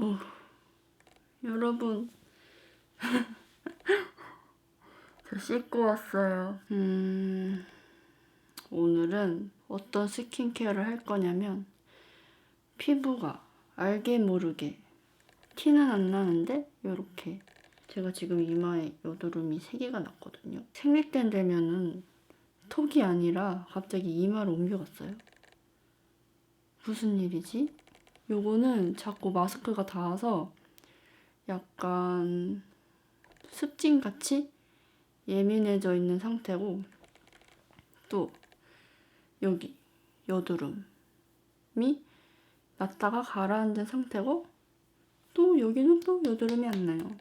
어, 여러분. 저 씻고 왔어요. 음, 오늘은 어떤 스킨케어를 할 거냐면, 피부가 알게 모르게 티는 안 나는데, 요렇게. 제가 지금 이마에 여드름이 3개가 났거든요. 생리 때 되면은 턱이 아니라 갑자기 이마로 옮겨갔어요. 무슨 일이지? 요거는 자꾸 마스크가 닿아서 약간 습진같이 예민해져 있는 상태고 또 여기 여드름이 났다가 가라앉은 상태고 또 여기는 또 여드름이 안 나요.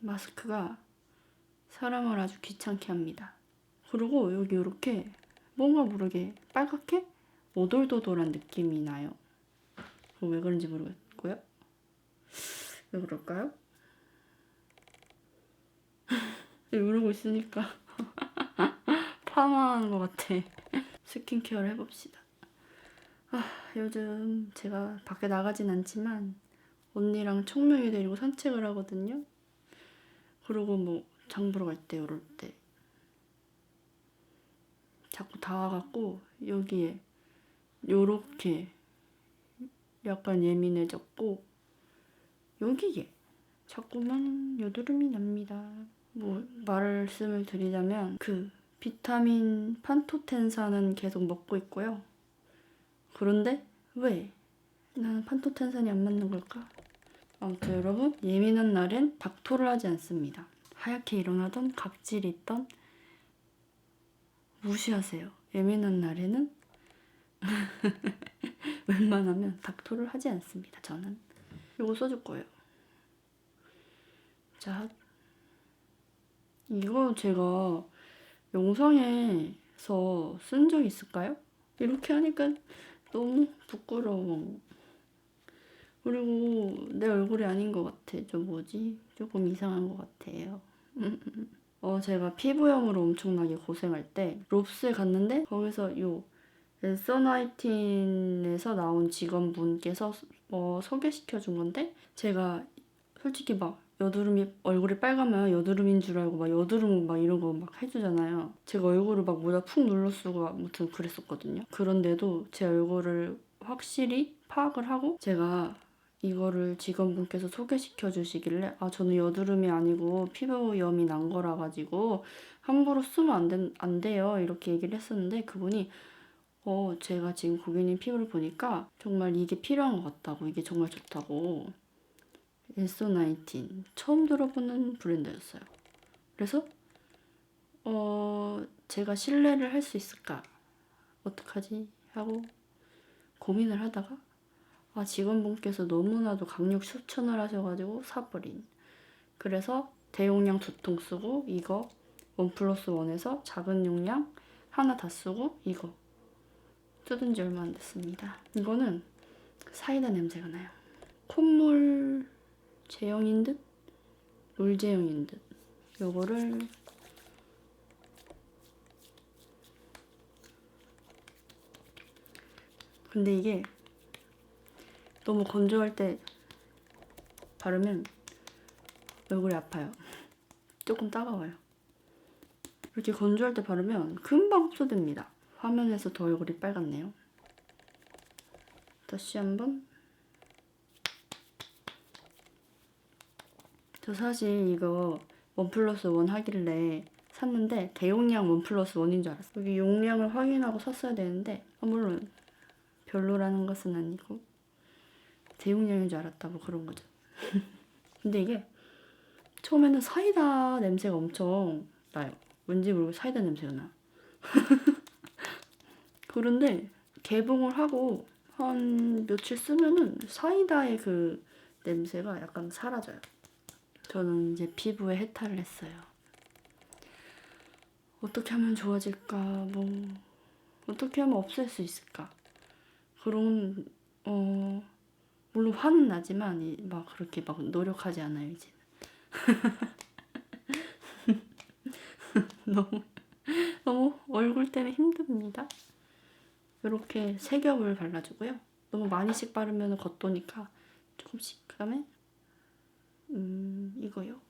마스크가 사람을 아주 귀찮게 합니다. 그리고 여기 이렇게 뭔가 모르게 빨갛게 오돌도돌한 느낌이 나요. 왜 그런지 모르겠고요. 왜 그럴까요? 이러고 있으니까 파마하는 것 같아. 스킨케어를 해봅시다. 아, 요즘 제가 밖에 나가진 않지만 언니랑 청명이 데리고 산책을 하거든요. 그리고 뭐 장 보러 갈 때 이럴 때 자꾸 닿아갖고 여기에 요렇게 약간 예민해졌고 여기에 자꾸만 여드름이 납니다. 뭐 말씀을 드리자면 그 비타민 판토텐산은 계속 먹고 있고요. 그런데 왜 나는 판토텐산이 안 맞는 걸까? 아무튼 여러분 예민한 날엔 닥토를 하지 않습니다. 하얗게 일어나던 각질이 있던 무시하세요. 예민한 날에는 웬만하면 닥토를 하지 않습니다. 저는 이거 써줄 거예요. 자, 이거 제가 영상에서 쓴 적 있을까요? 이렇게 하니까 너무 부끄러워. 그리고 내 얼굴이 아닌 것 같아. 저 뭐지? 조금 이상한 것 같아요. 어, 제가 피부염으로 엄청나게 고생할 때 롭스에 갔는데 거기서 요 엘서나이틴에서 나온 직원분께서 어, 소개시켜 준 건데 제가 솔직히 막 여드름이 얼굴이 빨가면 여드름인 줄 알고 막 여드름 막 이런 거 막 해주잖아요. 제가 얼굴을 막 모자 푹 눌러 쓰고 아무튼 그랬었거든요. 그런데도 제 얼굴을 확실히 파악을 하고 제가 이거를 직원분께서 소개시켜 주시길래 아 저는 여드름이 아니고 피부염이 난 거라 가지고 함부로 쓰면 안, 된, 안 돼요 이렇게 얘기를 했었는데 그분이 어 제가 지금 고객님 피부를 보니까 정말 이게 필요한 것 같다고 이게 정말 좋다고. 엘소나이틴. 처음 들어보는 브랜드였어요. 그래서 어 제가 신뢰를 할 수 있을까? 어떡하지? 하고 고민을 하다가 아, 직원분께서 너무나도 강력 추천을 하셔가지고 사버린. 그래서 대용량 두 통 쓰고 이거 원 플러스 원에서 작은 용량 하나 다 쓰고 이거 뜯은 지 얼마 안 됐습니다. 이거는 사이다 냄새가 나요. 콧물 제형인 듯? 물 제형인 듯. 요거를 근데 이게 너무 건조할 때 바르면 얼굴이 아파요. 조금 따가워요. 이렇게 건조할 때 바르면 금방 흡수됩니다. 화면에서 더 얼굴이 빨갛네요. 다시 한번. 저 사실 이거 원 플러스 원 하길래 샀는데 대용량 원 플러스 원인 줄 알았어요. 여기 용량을 확인하고 샀어야 되는데 아, 물론 별로라는 것은 아니고 대용량인 줄 알았다고 그런 거죠. 근데 이게 처음에는 사이다 냄새가 엄청 나요. 왠지 모르고 사이다 냄새가 나. 그런데 개봉을 하고 한 며칠 쓰면은 사이다의 그 냄새가 약간 사라져요. 저는 이제 피부에 해탈을 했어요. 어떻게 하면 좋아질까? 뭐 어떻게 하면 없앨 수 있을까? 그런 어 물론 화는 나지만 이- 막 그렇게 막 노력하지 않아요 이제. 너무 너무 얼굴 때문에 힘듭니다. 이렇게 세 겹을 발라주고요. 너무 많이씩 바르면 겉도니까 조금씩 그 다음에 음 이거요.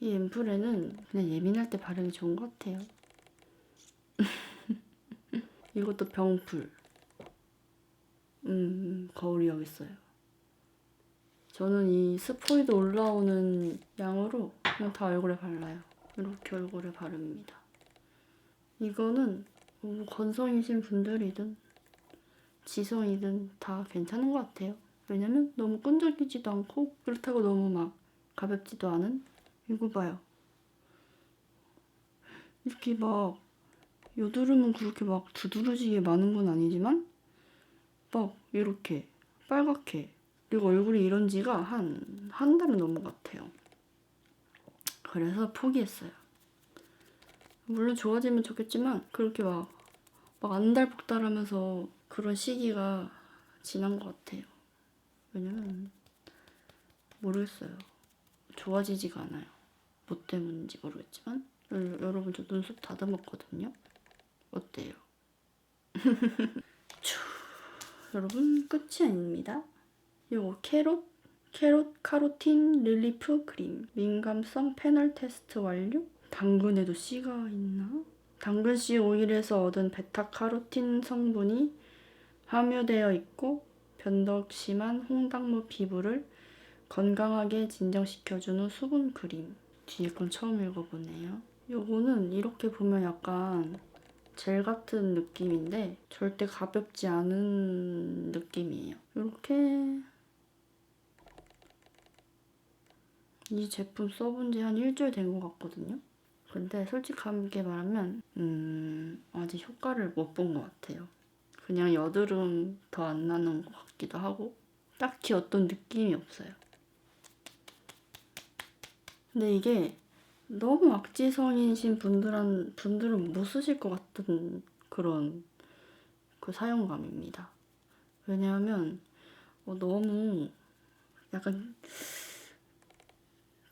이 앰플에는 그냥 예민할 때 바르기 좋은 것 같아요. 이것도 병풀. 음 거울이 여기 있어요. 저는 이 스포이드 올라오는 양으로 그냥 다 얼굴에 발라요. 이렇게 얼굴에 바릅니다. 이거는 뭐 건성이신 분들이든 지성이든 다 괜찮은 것 같아요. 왜냐면 너무 끈적이지도 않고 그렇다고 너무 막 가볍지도 않은 이거 봐요. 이렇게 막 여드름은 그렇게 막 두드러지게 많은 건 아니지만 막 이렇게 빨갛게 그리고 얼굴이 이런 지가 한 한 달은 넘은 것 같아요. 그래서 포기했어요. 물론 좋아지면 좋겠지만 그렇게 막 막 안달복달하면서 그런 시기가 지난 것 같아요. 왜냐면 모르겠어요. 좋아지지가 않아요. 뭐 때문인지 모르겠지만 여- 여러분 저 눈썹 다듬었거든요. 어때요? 쭈. 여러분 끝이 아닙니다. 요거 캐롯 캐롯 카로틴 릴리프 크림 민감성 패널 테스트 완료. 당근에도 C가 있나? 당근 씨 오일에서 얻은 베타카로틴 성분이 함유되어 있고 변덕 심한 홍당무 피부를 건강하게 진정시켜주는 수분 크림. 뒤에 건 처음 읽어보네요. 요거는 이렇게 보면 약간 젤 같은 느낌인데 절대 가볍지 않은 느낌이에요. 이렇게 이 제품 써본 지 한 일주일 된 것 같거든요. 근데 솔직하게 말하면 음, 아직 효과를 못 본 것 같아요. 그냥 여드름 더 안 나는 것 같기도 하고 딱히 어떤 느낌이 없어요. 근데 이게 너무 악지성이신 분들한 분들은 못 쓰실 것 같은 그런 그 사용감입니다. 왜냐하면 어, 너무 약간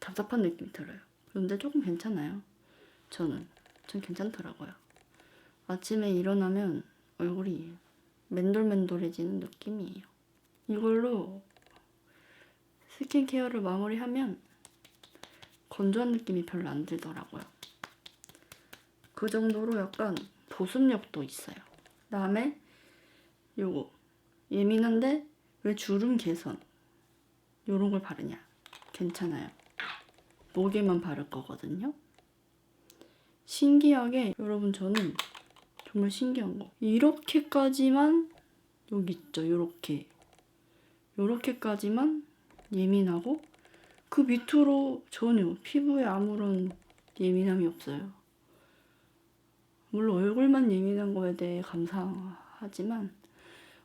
답답한 느낌이 들어요. 그런데 조금 괜찮아요. 저는 전 괜찮더라고요. 아침에 일어나면 얼굴이 맨돌맨돌해지는 느낌이에요. 이걸로 스킨케어를 마무리하면 건조한 느낌이 별로 안 들더라고요. 그 정도로 약간 보습력도 있어요. 그다음에 요거 예민한데 왜 주름 개선 요런 걸 바르냐? 괜찮아요. 목에만 바를 거거든요. 신기하게 여러분 저는 정말 신기한 거 이렇게까지만 여기 있죠. 요렇게 요렇게까지만 예민하고 그 밑으로 전혀 피부에 아무런 예민함이 없어요. 물론 얼굴만 예민한 거에 대해 감사하지만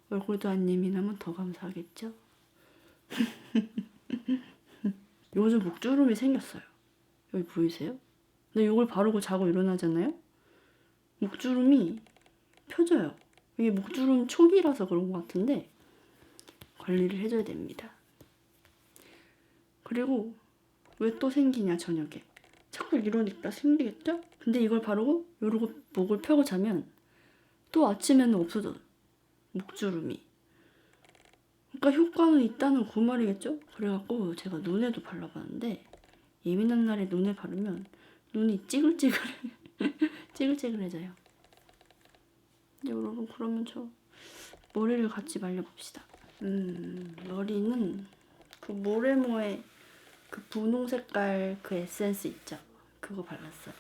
얼굴도 안 예민하면 더 감사하겠죠. 요즘 목주름이 생겼어요. 여기 보이세요? 근데 이걸 바르고 자고 일어나잖아요. 목주름이 펴져요. 이게 목주름 초기라서 그런 것 같은데 관리를 해줘야 됩니다. 그리고 왜 또 생기냐 저녁에 자꾸 이러니까 생기겠죠? 근데 이걸 바르고 이러고 목을 펴고 자면 또 아침에는 없어져 목주름이 그러니까 효과는 있다는 그 말이겠죠? 그래갖고 제가 눈에도 발라봤는데 예민한 날에 눈에 바르면 눈이 찌글찌글 찌글찌글해져요 여러분 그러면 저 머리를 같이 말려봅시다 음 머리는 그 모래모의 그 분홍 색깔 그 에센스 있죠? 그거 발랐어요.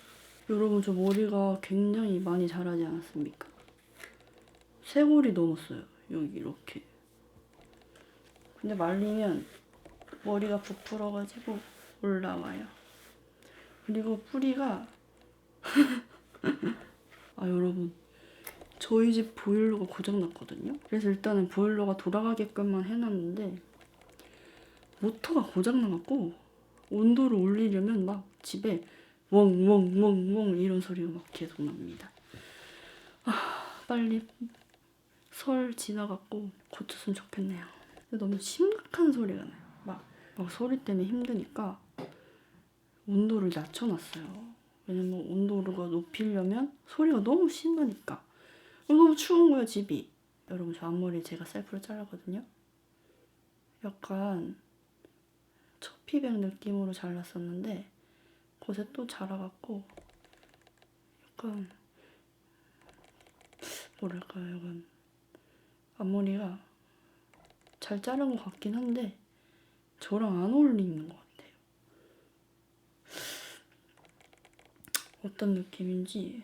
여러분 저 머리가 굉장히 많이 자라지 않았습니까? 쇄골이 넘었어요. 여기 이렇게. 근데 말리면 머리가 부풀어가지고 올라와요. 그리고 뿌리가 아 여러분 저희 집 보일러가 고장났거든요. 그래서 일단은 보일러가 돌아가게끔만 해놨는데 모터가 고장나갖고 온도를 올리려면 막 집에 웡웡웡웡 이런 소리가 막 계속 납니다. 아 빨리 설 지나갖고 고쳤으면 좋겠네요. 너무 심각한 소리가 나요. 막, 막 소리 때문에 힘드니까 온도를 낮춰놨어요. 왜냐면 온도를 높이려면 소리가 너무 심하니까 너무 추운 거야 집이. 여러분 저 앞머리 제가 셀프로 잘랐거든요. 약간 처피백 느낌으로 잘랐었는데 곳에 또 자라갖고 약간 뭐랄까요 약간 앞머리가 잘 자른 것 같긴 한데 저랑 안 어울리는 것 같아요. 어떤 느낌인지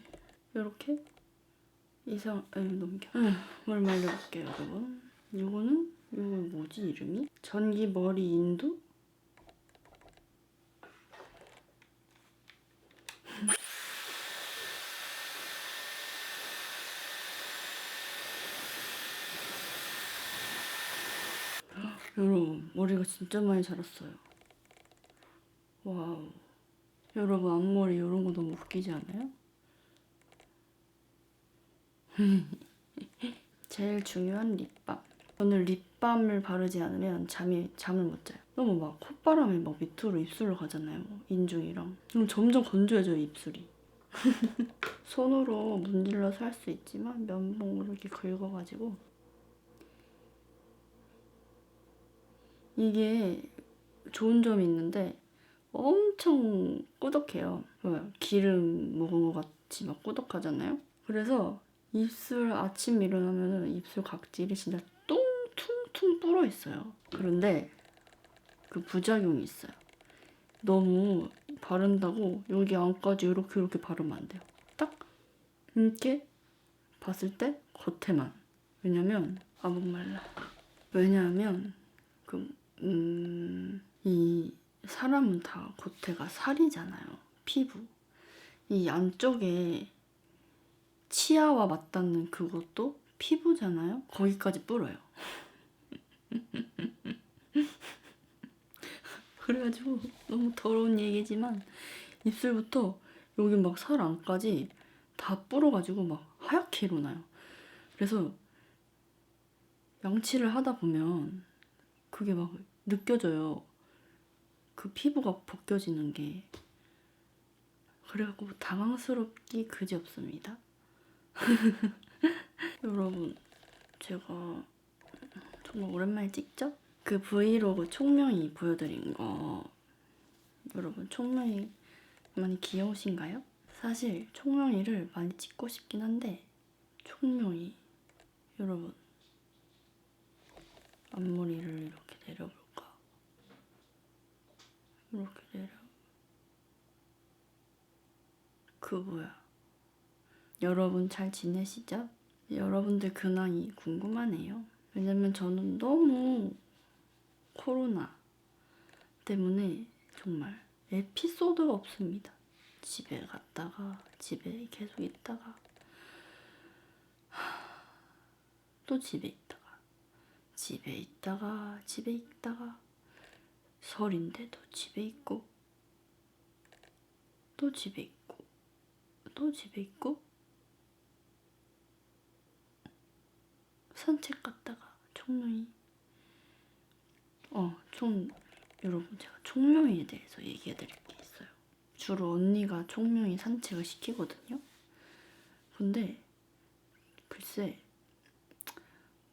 이렇게 이상 에이 넘겨. 에휴, 뭘 말려볼게요 여러분. 이거는 이거 뭐지 이름이? 전기 머리 인두? 여러분 머리가 진짜 많이 자랐어요. 와우 여러분 앞머리 이런 거 너무 웃기지 않아요? 제일 중요한 립밤. 저는 립밤을 바르지 않으면 잠이 잠을 못 자요. 너무 막 콧바람이 막 밑으로 입술로 가잖아요. 인중이랑. 그럼 점점 건조해져요 입술이. 손으로 문질러서 할 수 있지만 면봉으로 이렇게 긁어가지고 이게 좋은 점이 있는데 엄청 꾸덕해요. 기름 먹은 것 같이 막 꾸덕하잖아요. 그래서 입술 아침 일어나면은 입술 각질이 진짜 뚱퉁퉁 불어 있어요. 그런데 그 부작용이 있어요. 너무 바른다고 여기 안까지 이렇게 이렇게 바르면 안 돼요. 딱 이렇게 봤을 때 겉에만. 왜냐면 아 목말라. 왜냐하면 그 음, 이 사람은 다 겉에가 살이잖아요. 피부. 이 안쪽에 치아와 맞닿는 그것도 피부잖아요. 거기까지 불어요. 그래가지고 너무 더러운 얘기지만 입술부터 여기 막 살 안까지 다 불어가지고 막 하얗게 일어나요. 그래서 양치를 하다 보면 그게 막 느껴져요. 그 피부가 벗겨지는 게. 그래갖고 당황스럽기 그지없습니다. 여러분, 제가 정말 오랜만에 찍죠? 그 브이로그 총명이 보여드린 거 여러분 총명이 많이 귀여우신가요? 사실 총명이를 많이 찍고 싶긴 한데 총명이 여러분 앞머리를 이렇게 내려볼까? 이렇게 내려 그 뭐야 여러분 잘 지내시죠? 여러분들 근황이 궁금하네요. 왜냐면 저는 너무 코로나 때문에 정말 에피소드가 없습니다. 집에 갔다가 집에 계속 있다가 하, 또 집에 있다가 집에 있다가 집에 있다가 설인데도 집에 있고 또 집에 있고 또 집에 있고 산책 갔다가 총명이 어, 총 여러분 제가 총명이에 대해서 얘기해 드릴 게 있어요. 주로 언니가 총명이 산책을 시키거든요. 근데 글쎄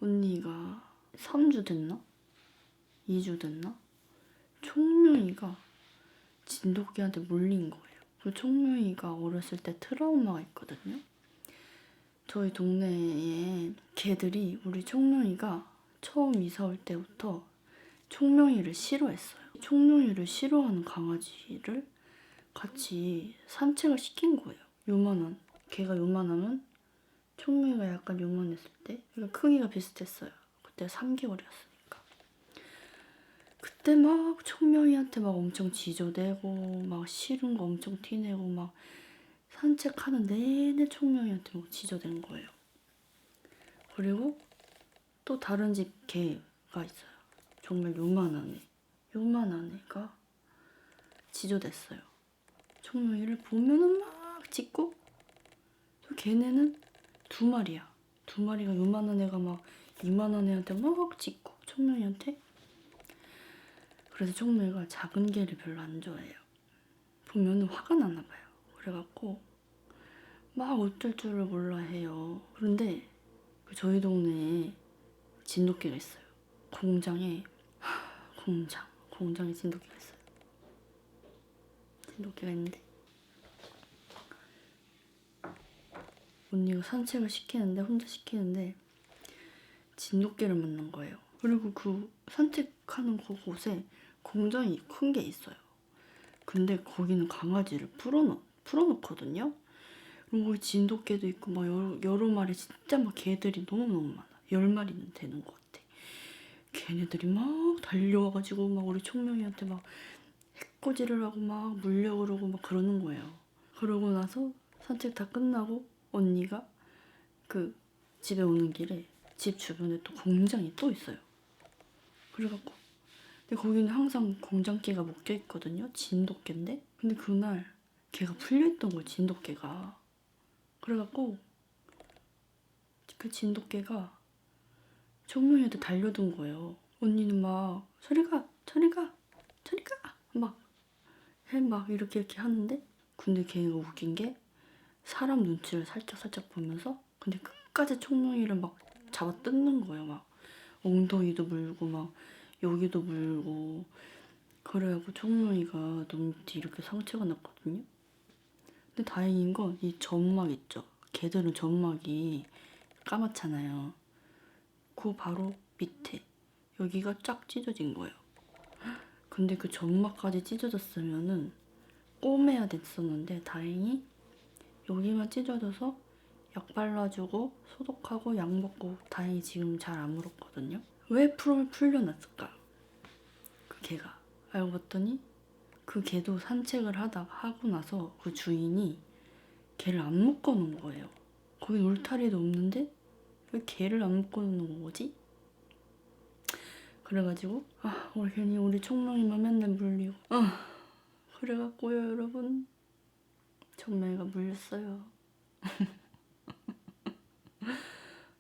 언니가 3주 됐나? 2주 됐나? 총명이가 진돗개한테 물린 거예요. 그 총명이가 어렸을 때 트라우마가 있거든요. 저희 동네에 개들이 우리 총명이가 처음 이사 올 때부터 총명이를 싫어했어요. 총명이를 싫어하는 강아지를 같이 산책을 시킨 거예요. 요만한 개가 요만하면 총명이가 약간 요만했을 때 그러니까 크기가 비슷했어요. 그때 3개월이었으니까. 그때 막 총명이한테 막 엄청 지저대고 막 싫은 거 엄청 티내고 막 산책하는 내내 총명이한테 막 지저댄 거예요. 그리고 또 다른 집 개가 있어요. 정말 요만한 애. 요만한 애가 지저댔어요. 총명이를 보면은 막 짖고 또 걔네는 두 마리야. 두 마리가 요만한 애가 막 이만한 애한테 막 짖고 총명이한테 그래서 총명이가 작은 개를 별로 안 좋아해요. 보면은 화가 나나 봐요. 그래갖고 막 어쩔 줄을 몰라 해요. 그런데 그 저희 동네에 진돗개가 있어요. 공장에 하, 공장 공장에 진돗개가 있어요. 진돗개가 있는데 언니가 산책을 시키는데 혼자 시키는데 진돗개를 만난 거예요. 그리고 그 산책하는 그곳에 공장이 큰 게 있어요. 근데 거기는 강아지를 풀어놓, 풀어놓거든요. 그리고 거기 진돗개도 있고 막 여러, 여러 마리 진짜 막 개들이 너무너무 많아. 열 마리는 되는 것 같아. 걔네들이 막 달려와가지고 막 우리 총명이한테 막 해코지를 하고 막 물려 그러고 막 그러는 거예요. 그러고 나서 산책 다 끝나고 언니가 그 집에 오는 길에 집 주변에 또 공장이 또 있어요. 그래갖고 근데 거기는 항상 공장개가 묶여 있거든요. 진돗개인데 근데 그날 걔가 풀려 있던 거야 진돗개가. 그래갖고 그 진돗개가 정명이한테 달려든 거예요. 언니는 막 저리가 저리가 저리가 막 해 막 이렇게 이렇게 하는데 근데 걔가 웃긴 게 사람 눈치를 살짝 살짝 보면서 근데 끝까지 총명이를 막 잡아 뜯는 거예요. 막 엉덩이도 물고 막 여기도 물고 그래갖고 총명이가 눈 밑에 이렇게 상처가 났거든요. 근데 다행인 건 이 점막 있죠. 개들은 점막이 까맣잖아요. 그 바로 밑에 여기가 쫙 찢어진 거예요. 근데 그 점막까지 찢어졌으면은 꼬매야 됐었는데 다행히 여기만 찢어져서 약 발라주고 소독하고 약 먹고 다행히 지금 잘 안 물었거든요. 왜 풀을 풀려놨을까? 그 개가 알고 봤더니 그 개도 산책을 하다 하고 나서 그 주인이 개를 안 묶어 놓은 거예요. 거기 울타리도 없는데 왜 개를 안 묶어 놓는 거지? 그래가지고 아 우리 괜히 우리 총명이만 맨날 물리고 아 그래갖고요 여러분 정명이가 물렸어요.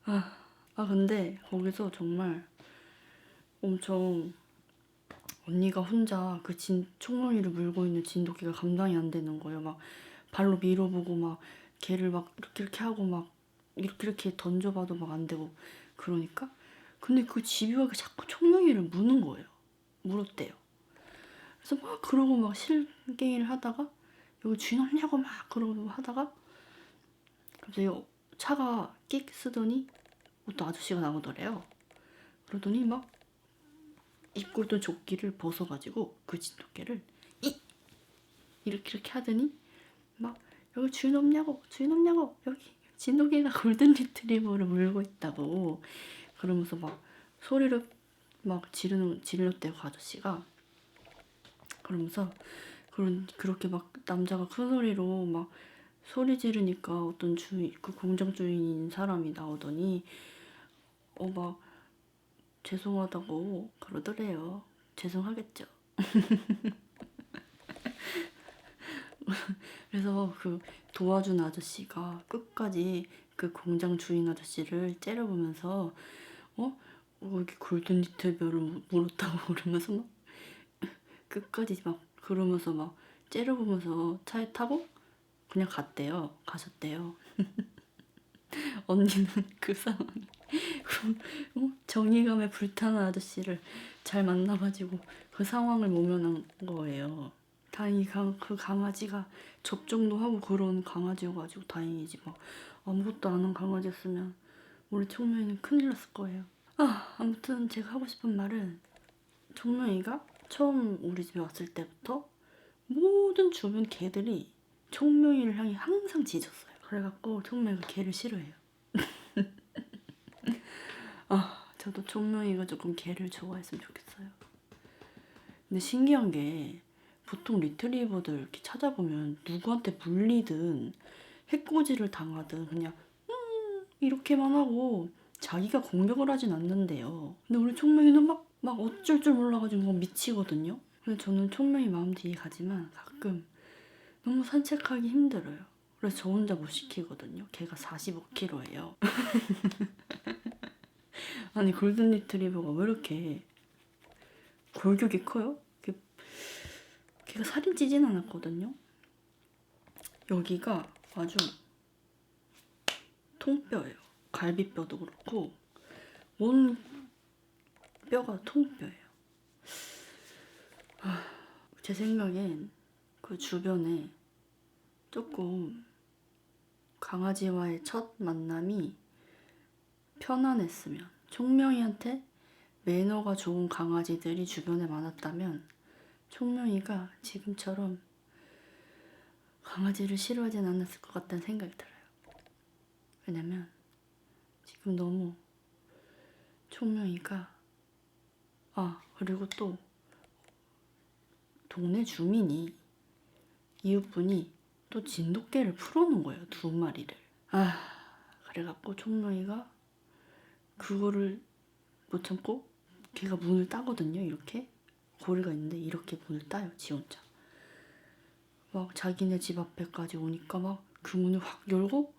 아, 아 근데 거기서 정말 엄청 언니가 혼자 그 진, 총명이를 물고 있는 진돗개가 감당이 안 되는 거예요. 막 발로 밀어보고 막 걔를 막 이렇게 이렇게 하고 막 이렇게 이렇게 던져봐도 막 안 되고 그러니까 근데 그 집요하게 자꾸 총명이를 무는 거예요. 물었대요. 그래서 막 그러고 막 실갱이를 하다가 여기 주인 없냐고 막 그러고 하다가 갑자기 차가 끽 쓰더니 어떤 아저씨가 나오더래요. 그러더니 막 입고 있던 조끼를 벗어가지고 그 진돗개를 이 이렇게 이렇게 하더니 막 여기 주인 없냐고 주인 없냐고 여기 진돗개가 골든 리트리버를 물고 있다고 그러면서 막 소리를 막 지르는 질렀대요 그 아저씨가 그러면서 그런 그렇게 막 남자가 큰 소리로 막 소리 지르니까 어떤 주인 그 공장 주인인 사람이 나오더니 어 막 죄송하다고 그러더래요. 죄송하겠죠. 그래서 그 도와준 아저씨가 끝까지 그 공장 주인 아저씨를 째려보면서 어? 어 이렇게 골든 리트리버를 물었다고 그러면서 막 끝까지 막 그러면서 막 째려보면서 차에 타고 그냥 갔대요. 가셨대요. 언니는 그 상황에 어? 정의감에 불타는 아저씨를 잘 만나가지고 그 상황을 모면한 거예요. 다행히 강, 그 강아지가 접종도 하고 그런 강아지여가지고 다행이지 막 아무것도 안 한 강아지였으면 우리 총명이는 큰일 났을 거예요. 아 아무튼 제가 하고 싶은 말은 총명이가 처음 우리 집에 왔을 때부터 모든 주변 개들이 총명이를 향해 항상 짖었어요. 그래갖고 총명이가 개를 싫어해요. 아, 저도 총명이가 조금 개를 좋아했으면 좋겠어요. 근데 신기한 게 보통 리트리버들 이렇게 찾아보면 누구한테 물리든 해코지를 당하든 그냥 음 이렇게만 하고 자기가 공격을 하진 않는데요. 근데 우리 총명이는 막, 막 어쩔 줄 몰라가지고 막 미치거든요. 근데 저는 총명이 마음 뒤에 가지만 가끔 너무 산책하기 힘들어요. 그래서 저 혼자 못 시키거든요. 걔가 45kg예요. 아니 골든 리트리버가 왜 이렇게 골격이 커요? 걔- 걔가 살이 찌진 않았거든요. 여기가 아주 통뼈예요. 갈비뼈도 그렇고 온 뼈가 통뼈예요. 아, 제 생각엔 그 주변에 조금 강아지와의 첫 만남이 편안했으면 총명이한테 매너가 좋은 강아지들이 주변에 많았다면 총명이가 지금처럼 강아지를 싫어하진 않았을 것 같다는 생각이 들어요. 왜냐면 지금 너무 총명이가 아 그리고 또 동네 주민이 이웃분이 또 진돗개를 풀어놓은 거예요 두 마리를. 아. 그래갖고 총명이가 그거를 못 참고 걔가 문을 따거든요 이렇게. 고리가 있는데 이렇게 문을 따요 지 혼자. 막 자기네 집 앞에까지 오니까 막 그 문을 확 열고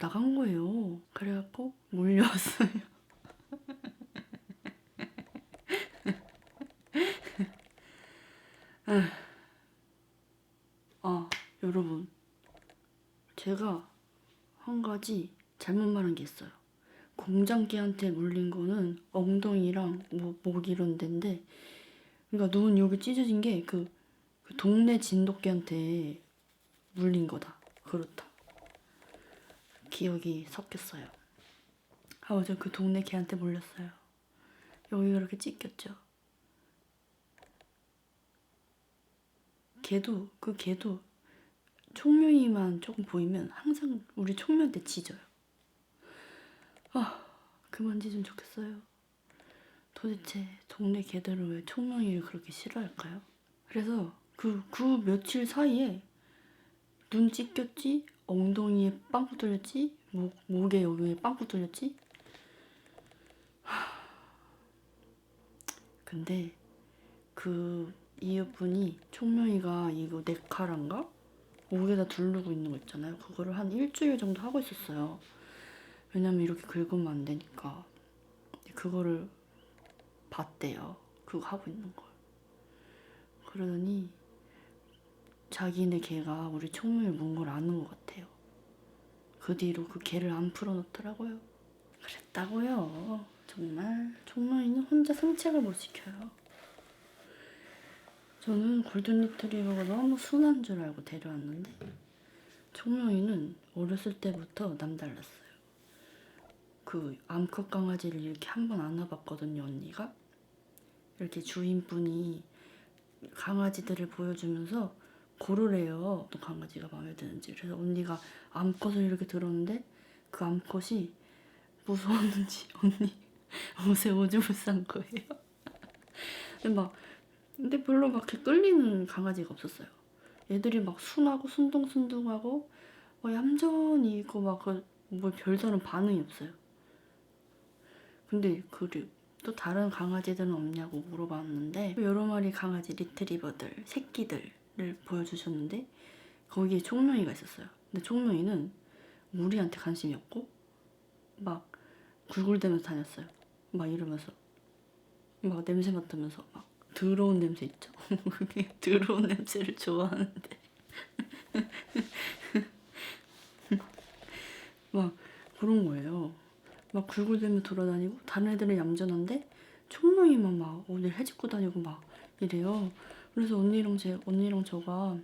나간 거예요. 그래갖고 몰려왔어요. 아 여러분 제가 한 가지 잘못 말한 게 있어요. 공장개한테 물린 거는 엉덩이랑 뭐, 목 이런 데인데 그러니까 눈 여기 찢어진 게그 동네 진돗개한테 물린 거다. 그렇다. 기억이 섞였어요. 아 어제 그 동네 개한테 물렸어요. 여기가 이렇게 찢겼죠. 걔도 그 걔도 총명이만 조금 보이면 항상 우리 총명한테 짖어요 아 그만 짖으면 좋겠어요 도대체 동네 개들은 왜 총명이를 그렇게 싫어할까요? 그래서 그, 그 며칠 사이에 눈 찢겼지, 엉덩이에 빵꾸 뚫렸지, 목, 목에 여기에 빵꾸 뚫렸지. 하... 근데 그 이웃분이 총명이가 이거 네카란가? 목에다 두르고 있는 거 있잖아요. 그거를 한 일주일 정도 하고 있었어요. 왜냐면 이렇게 긁으면 안 되니까. 그거를 봤대요. 그거 하고 있는 걸. 그러더니 자기네 개가 우리 총명을 문걸 아는 것 같아요. 그 뒤로 그 개를 안 풀어놓더라고요. 그랬다고요. 정말 총명이는 혼자 산책을 못 시켜요. 저는 골든 리트리버가 너무 순한 줄 알고 데려왔는데 총명이는 어렸을 때부터 남달랐어요. 그 암컷 강아지를 이렇게 한 번 안아봤거든요, 언니가. 이렇게 주인분이 강아지들을 보여주면서 고르래요. 어떤 강아지가 마음에 드는지. 그래서 언니가 암컷을 이렇게 들었는데 그 암컷이 무서웠는지 언니 옷에 오줌을 싼 거예요. 막 근데 별로 막 이렇게 끌리는 강아지가 없었어요. 얘들이 막 순하고 순둥순둥하고 막 얌전히 있고 막뭐 별다른 반응이 없어요. 근데 그또 다른 강아지들은 없냐고 물어봤는데 여러 마리 강아지 리트리버들 새끼들을 보여주셨는데 거기에 총명이가 있었어요. 근데 총명이는 우리한테 관심이 없고 막 굴굴대면서 다녔어요. 막 이러면서 막 냄새 맡으면서 막 더러운 냄새 있죠. 더러운 냄새를 좋아하는데 막 그런 거예요. 막 굴굴대며 돌아다니고 다른 애들은 얌전한데 총명이만 막 어딜 헤집고 다니고 막 이래요. 그래서 언니랑 제 언니랑 저가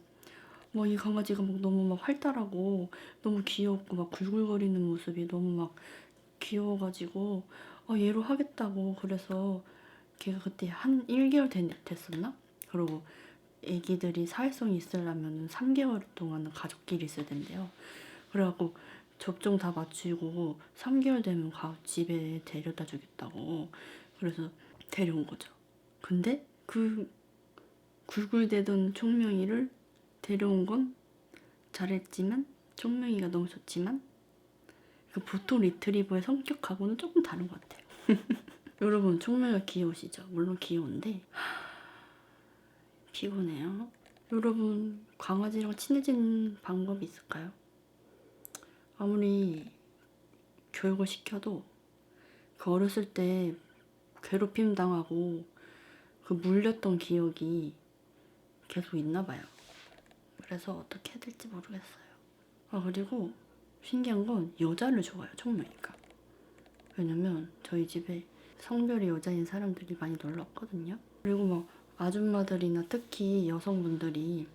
막이 강아지가 막 너무 막 활달하고 너무 귀엽고 막 굴굴거리는 모습이 너무 막 귀여워가지고 아 얘로 하겠다고 그래서 걔가 그때 한 1개월 됐, 됐었나? 그리고 애기들이 사회성이 있으려면 3개월 동안은 가족끼리 있어야 된대요. 그래갖고 접종 다 마치고 3개월 되면 가 집에 데려다 주겠다고 그래서 데려온 거죠. 근데 그 굴굴대던 총명이를 데려온 건 잘했지만 총명이가 너무 좋지만 그 보통 리트리버의 성격하고는 조금 다른 것 같아요. 여러분 총명이가 귀여우시죠? 물론 귀여운데 하... 피곤해요. 여러분 강아지랑 친해지는 방법이 있을까요? 아무리 교육을 시켜도 그 어렸을 때 괴롭힘 당하고 그 물렸던 기억이 계속 있나 봐요. 그래서 어떻게 해야 될지 모르겠어요. 아 그리고 신기한 건 여자를 좋아해요, 총명이가. 왜냐면 저희 집에 성별이 여자인 사람들이 많이 놀러 왔거든요. 그리고 막 아줌마들이나 특히 여성분들이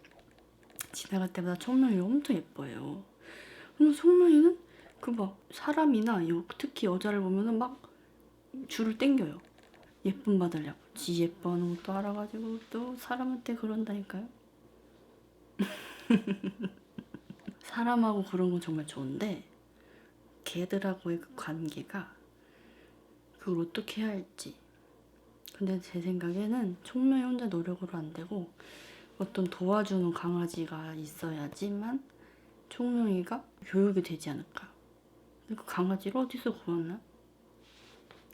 지나갈 때마다 청명이 엄청 예뻐요. 그럼 청명이는 그 막 사람이나 요- 특히 여자를 보면은 막 줄을 땡겨요. 예쁨 받으려고. 지 예뻐하는 것도 알아가지고 또 사람한테 그런다니까요. 사람하고 그런 건 정말 좋은데 개들하고의 그 관계가 그걸 어떻게 해야 할지. 근데 제 생각에는 총명이 혼자 노력으로 안 되고 어떤 도와주는 강아지가 있어야지만 총명이가 교육이 되지 않을까. 그 강아지를 어디서 구웠나?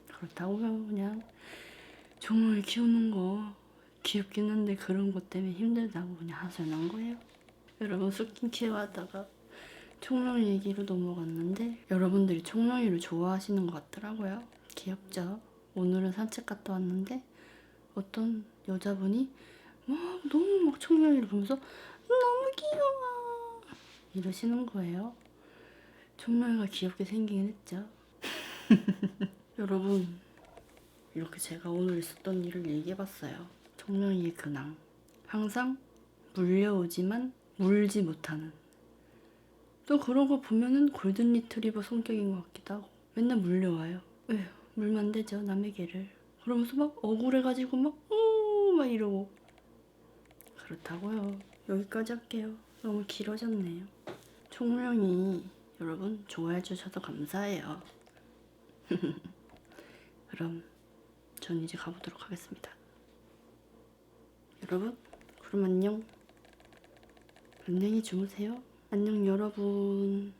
그렇다고요. 그냥 종을 키우는 거 귀엽긴 한데 그런 것 때문에 힘들다고 그냥 하소연한 거예요. 여러분 스킨케어 하다가 총명이 얘기로 넘어갔는데 여러분들이 총명이를 좋아하시는 것 같더라고요. 귀엽죠? 오늘은 산책 갔다 왔는데 어떤 여자분이 막 너무 막 총명이를 보면서 너무 귀여워 이러시는 거예요. 총명이가 귀엽게 생기긴 했죠. 여러분 이렇게 제가 오늘 있었던 일을 얘기해봤어요. 총명이의 근황. 항상 물려오지만 물지 못하는. 또 그런 거 보면은 골든 리트리버 성격인 것 같기도 하고 맨날 물려와요. 에휴 물면 안 되죠 남의 개를. 그러면서 막 억울해가지고 막우막 이러고 그렇다고요. 여기까지 할게요. 너무 길어졌네요. 총명이 여러분 좋아해 주셔서 감사해요. 그럼 전 이제 가보도록 하겠습니다. 여러분, 그럼 안녕. 안녕히 주무세요. 안녕 여러분.